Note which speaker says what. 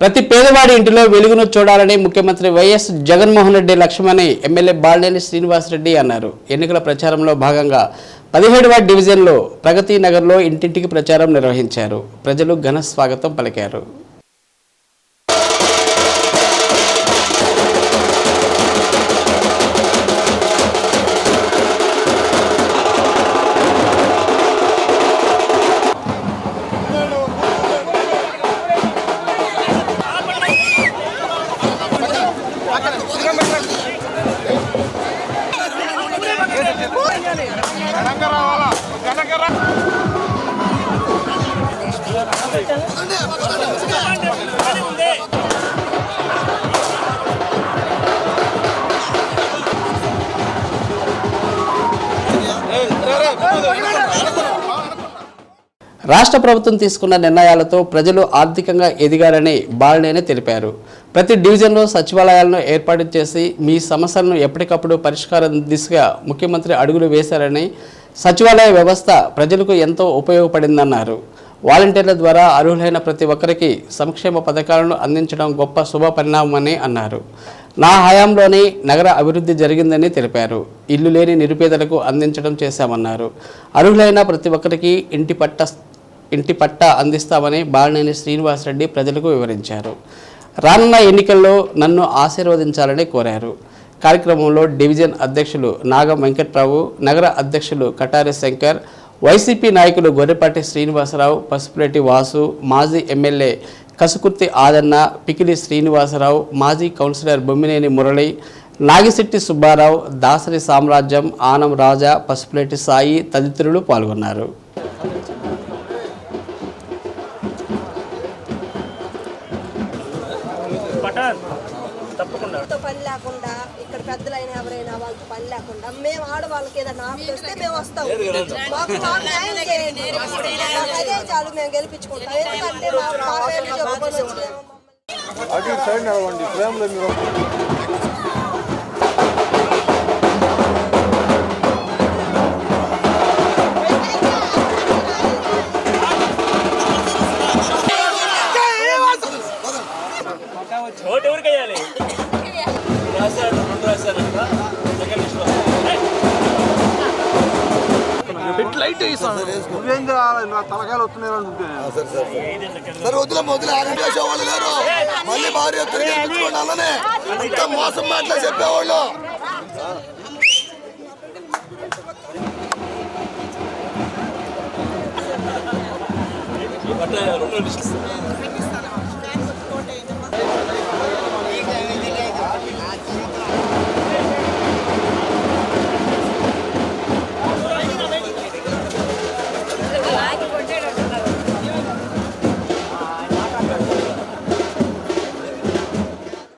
Speaker 1: ప్రతి పేదవాడి ఇంటిలో వెలుగును చూడాలని ముఖ్యమంత్రి వైఎస్ జగన్మోహన్ రెడ్డి లక్ష్యమని ఎమ్మెల్యే బాలినేని శ్రీనివాసరెడ్డి అన్నారు. ఎన్నికల ప్రచారంలో భాగంగా పదిహేడవ డివిజన్లో ప్రగతి నగర్లో ఇంటింటికి ప్రచారం నిర్వహించారు. ప్రజలు ఘన స్వాగతం పలికారు. రాష్ట్ర ప్రభుత్వం తీసుకున్న నిర్ణయాలతో ప్రజలు ఆర్థికంగా ఎదిగారని బాలనేని తెలిపారు. ప్రతి డివిజన్లో సచివాలయాలను ఏర్పాటు చేసి మీ సమస్యలను ఎప్పటికప్పుడు పరిష్కారం దిశగా ముఖ్యమంత్రి అడుగులు వేశారని సచివాలయ వ్యవస్థ ప్రజలకు ఎంతో ఉపయోగపడిందన్నారు. వాలంటీర్ల ద్వారా అర్హులైన ప్రతి ఒక్కరికి సంక్షేమ పథకాలను అందించడం గొప్ప శుభ పరిణామమని అన్నారు. నా హయాంలోనే నగర అభివృద్ధి జరిగిందని తెలిపారు. ఇల్లు లేని నిరుపేదలకు అందించడం చేశామన్నారు. అర్హులైన ప్రతి ఒక్కరికి ఇంటి పట్ట ఇంటి పట్టా అందిస్తామని బాలినేని శ్రీనివాసరెడ్డి ప్రజలకు వివరించారు. రానున్న ఎన్నికల్లో నన్ను ఆశీర్వదించాలని కోరారు. కార్యక్రమంలో డివిజన్ అధ్యక్షులు నాగం వెంకట్రావు నగర అధ్యక్షులు కటారి శంకర్ వైసీపీ నాయకులు గొర్రెపాటి శ్రీనివాసరావు పసుపులేటి వాసు మాజీ ఎమ్మెల్యే కసుకుర్తి ఆదన్న పికిలి శ్రీనివాసరావు మాజీ కౌన్సిలర్ బొమ్మినేని మురళి నాగిశెట్టి సుబ్బారావు దాసరి సామ్రాజ్యం ఆనం రాజా పసుపులేటి సాయి తదితరులు పాల్గొన్నారు.
Speaker 2: తప్పకుండా.
Speaker 3: తో పని లేకుండా ఇక్కడ పెద్దలైన ఎవరైనా వాళ్ళతో పని లేకుండా మేము ఆడవాళ్ళకి ఏదైనా ఆపద వస్తే మేము వస్తాం. మాకు మాకు న్యాయం చేయండి. మాకు అదే చాలు మేము గెలిపించుకుంటాం. ఎందుకంటే మా
Speaker 4: అటు సైడ్ నడవండి ఫ్రేమ్లో మీరు నువ్వేం నా తలకాయలు వస్తున్నాయి అనుకుంటే
Speaker 5: సరే వదిలే వదిలే. ఆరోగ్య వాళ్ళు లేరు. మళ్ళీ భార్య అలానే ఇంకా మోసం మాటలే చెప్పేవాళ్ళు.
Speaker 2: రెండు లిస్ట్